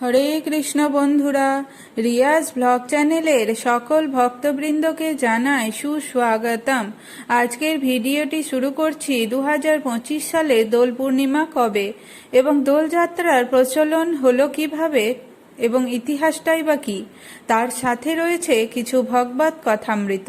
হরে কৃষ্ণ বন্ধুরা, রিয়াজ ব্লগ চ্যানেলের সকল ভক্তবৃন্দকে জানায় সুস্বাগতম। আজকের ভিডিওটি শুরু করছি দু হাজার পঁচিশ সালে দোল পূর্ণিমা কবে এবং দোলযাত্রার প্রচলন হলো কীভাবে এবং ইতিহাসটাই বা কি? তার সাথে রয়েছে কিছু ভগবত কথামৃত।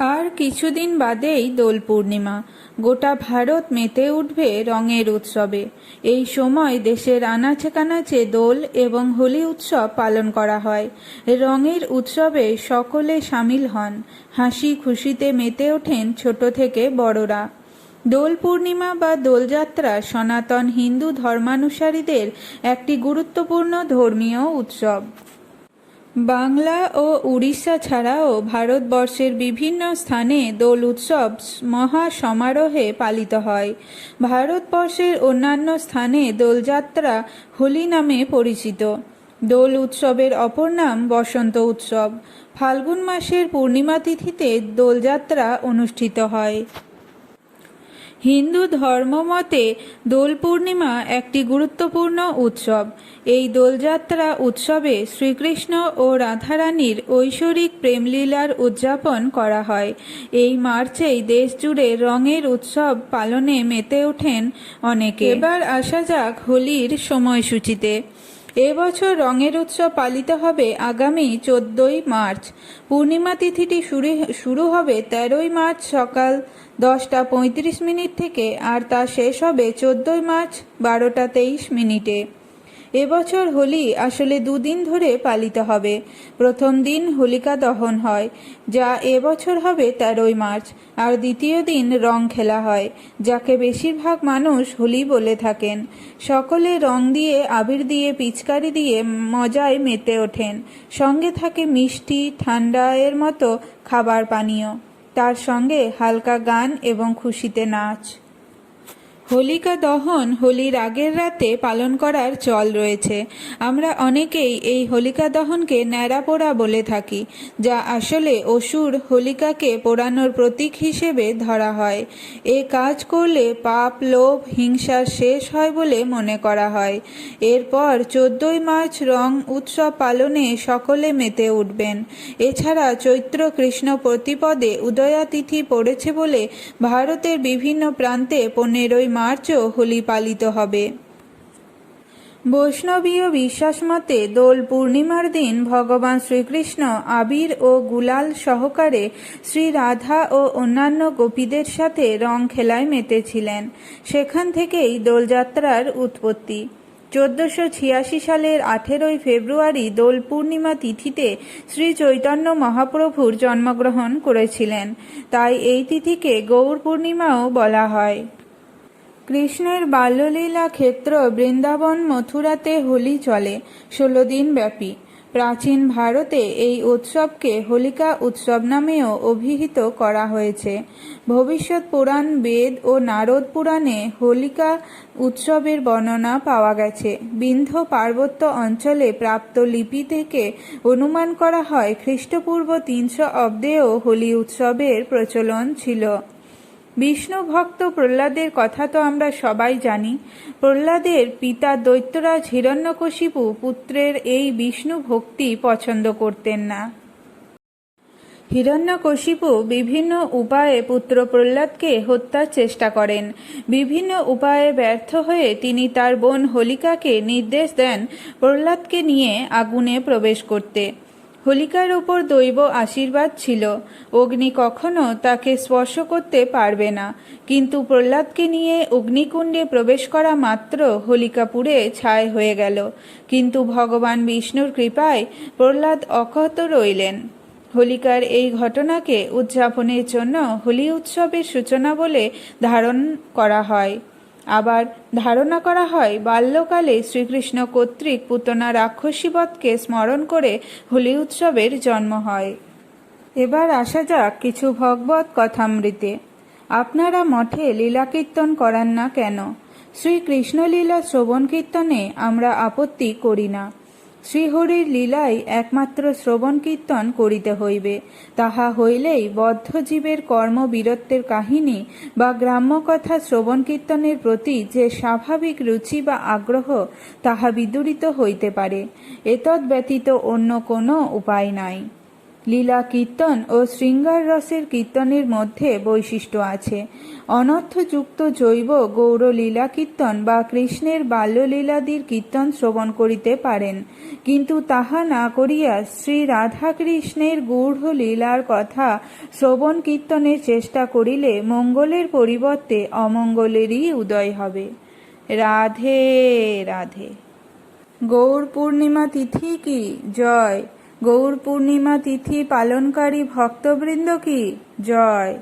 আর কিছুদিন বাদেই দোল পূর্ণিমা। গোটা ভারত মেতে উঠবে রঙের উৎসবে। এই সময় দেশের আনাচে কানাচে দোল এবং হোলি উৎসব পালন করা হয়। রঙের উৎসবে সকলে সামিল হন। হাসি খুশিতে মেতে ওঠেন ছোট থেকে বড়রা। দোল পূর্ণিমা বা দোলযাত্রা সনাতন হিন্দু ধর্মানুসারীদের একটি গুরুত্বপূর্ণ ধর্মীয় উৎসব। বাংলা ও উড়িষ্যা ছাড়াও ভারতবর্ষের বিভিন্ন স্থানে দোল উৎসব মহা সমারোহে পালিত হয়। ভারতবর্ষের অন্যান্য স্থানে দোলযাত্রা হোলি নামে পরিচিত। দোল উৎসবের অপর নাম বসন্ত উৎসব। ফাল্গুন মাসের পূর্ণিমা তিথিতে দোলযাত্রা অনুষ্ঠিত হয়। হিন্দু ধর্মমতে দোল পূর্ণিমা একটি গুরুত্বপূর্ণ উৎসব। এই দোলযাত্রা উৎসবে শ্রীকৃষ্ণ ও রাধারানীর ঐশ্বরিক প্রেমলীলার উদযাপন করা হয়। এই মার্চেই দেশ জুড়ে রঙের উৎসব পালনে মেতে ওঠেন অনেকে। এবার আসা যাক হোলির সময়সূচিতে। এবছর রঙের উৎসব পালিত হবে আগামী চোদ্দই মার্চ। পূর্ণিমা তিথিটি শুরু শুরু হবে তেরোই মার্চ সকাল দশটা পঁয়ত্রিশ মিনিট থেকে আর তা শেষ হবে চোদ্দই মার্চ বারোটা তেইশ মিনিটে। এবছর হোলি আসলে দুদিন ধরে পালিত হবে। প্রথম দিন হোলিকা দহন হয়, যা এবছর হবে তেরোই মার্চ। আর দ্বিতীয় দিন রং খেলা হয়, যাকে বেশিরভাগ মানুষ হোলি বলে থাকেন। সকলে রং দিয়ে, আবির দিয়ে, পিচকারি দিয়ে মজায় মেতে ওঠেন। সঙ্গে থাকে মিষ্টি, ঠান্ডা এর মতো খাবার পানীয়। তার সঙ্গে হালকা গান এবং খুশিতে নাচ। হোলিকা দহন হোলির আগের রাতে পালন করার চল রয়েছে। আমরা অনেকেই এই হোলিকা দহনকে ন্যাড়া পোড়া বলে থাকি, যা আসলে অসুর হোলিকাকে পোড়ানোর প্রতীক হিসেবে ধরা হয়। এ কাজ করলে পাপ, লোভ, হিংসা শেষ হয় বলে মনে করা হয়। এরপর চোদ্দই মার্চ রং উৎসব পালনে সকলে মেতে উঠবেন। এছাড়া চৈত্র কৃষ্ণ প্রতিপদে উদয়াতিথি পড়েছে বলে ভারতের বিভিন্ন প্রান্তে পনেরোই মার্চও হোলি পালিত হবে। বৈষ্ণবীয় বিশ্বাস মতে দোল পূর্ণিমার দিন ভগবান শ্রীকৃষ্ণ আবির ও গুলাল সহকারে শ্রী রাধা ও অন্যান্য গোপীদের সাথে রং খেলায় মেতেছিলেন। সেখান থেকেই দোলযাত্রার উৎপত্তি। চোদ্দশো ছিয়াশি সালের আঠেরোই ফেব্রুয়ারি দোল পূর্ণিমা তিথিতে শ্রী চৈতন্য মহাপ্রভুর জন্মগ্রহণ করেছিলেন। তাই এই তিথিকে গৌর পূর্ণিমাও বলা হয়। কৃষ্ণের বাল্যলীলা ক্ষেত্র বৃন্দাবন মথুরাতে হোলি চলে, ষোলো দিন ব্যাপী। প্রাচীন ভারতে এই উৎসবকে হোলিকা উৎসব নামেও অভিহিত করা হয়েছে। ভবিষ্যৎ পুরাণ, বেদ ও নারদ পুরাণে হোলিকা উৎসবের বর্ণনা পাওয়া গেছে। বিন্ধ্য পার্বত্য অঞ্চলে প্রাপ্ত লিপি থেকে অনুমান করা হয় খ্রিস্টপূর্ব তিনশো অব্দেও হোলি উৎসবের প্রচলন ছিল। বিষ্ণু ভক্ত প্রহ্লাদের কথা তো আমরা সবাই জানি। প্রহ্লাদের পিতা দৈত্যরাজ হিরণ্যকশিপু পুত্রের এই বিষ্ণু ভক্তি পছন্দ করতেন না। হিরণ্যকশিপু বিভিন্ন উপায়ে পুত্র প্রহ্লাদকে হত্যার চেষ্টা করেন। বিভিন্ন উপায়ে ব্যর্থ হয়ে তিনি তার বোন হোলিকাকে নির্দেশ দেন প্রহ্লাদকে নিয়ে আগুনে প্রবেশ করতে। হোলিকার ওপর দৈব আশীর্বাদ ছিল। অগ্নি কখনো তাকে স্পর্শ করতে পারবে না। কিন্তু প্রহ্লাদকে নিয়ে অগ্নিকুণ্ডে প্রবেশ করা মাত্র হোলিকাপুরে ছায় হয়ে গেল। কিন্তু ভগবান বিষ্ণুর কৃপায় প্রহ্লাদ অক্ষত রইলেন। হোলিকার এই ঘটনাকে উদযাপনের জন্য হোলি উৎসবের সূচনা বলে ধারণ করা হয়। আবার ধারণা করা হয়, বাল্যকালে শ্রীকৃষ্ণ কর্তৃক পুতনা রাক্ষসীবধকে স্মরণ করে হোলি উৎসবের জন্ম হয়। এবার আসা যাক কিছু ভগবত কথামৃতে। আপনারা মঠে লীলা কীর্তন করান না কেন? শ্রীকৃষ্ণলীলা শ্রবণ কীর্তনে আমরা আপত্তি করি না। শ্রীহরির লীলাই একমাত্র শ্রবণ কীর্তন করিতে হইবে। তাহা হইলেই বদ্ধজীবের কর্মবীরত্বের কাহিনী বা গ্রাম্য কথা শ্রবণ কীর্তনের প্রতি যে স্বাভাবিক রুচি বা আগ্রহ, তাহা বিদূরিত হইতে পারে। এতদ ব্যতীত অন্য কোনো উপায় নাই। লীলা কীর্তন ও শৃঙ্গার রসের কীর্তনের মধ্যে বৈশিষ্ট্য আছে। অনর্থযুক্ত জৈব গৌর লীলা কীর্তন বা কৃষ্ণের বাল্যলীলাদির কীর্তন শ্রবণ করিতে পারেন। কিন্তু তাহা না করিয়া শ্রী রাধাকৃষ্ণের গূঢ় লীলার কথা শ্রবণ কীর্তনের চেষ্টা করিলে মঙ্গলের পরিবর্তে অমঙ্গলেরই উদয় হবে। রাধে রাধে। গৌর পূর্ণিমা তিথি কি? জয়। গৌর পূর্ণিমা তিথি পালনকারী ভক্তবৃন্দ কি? জয়।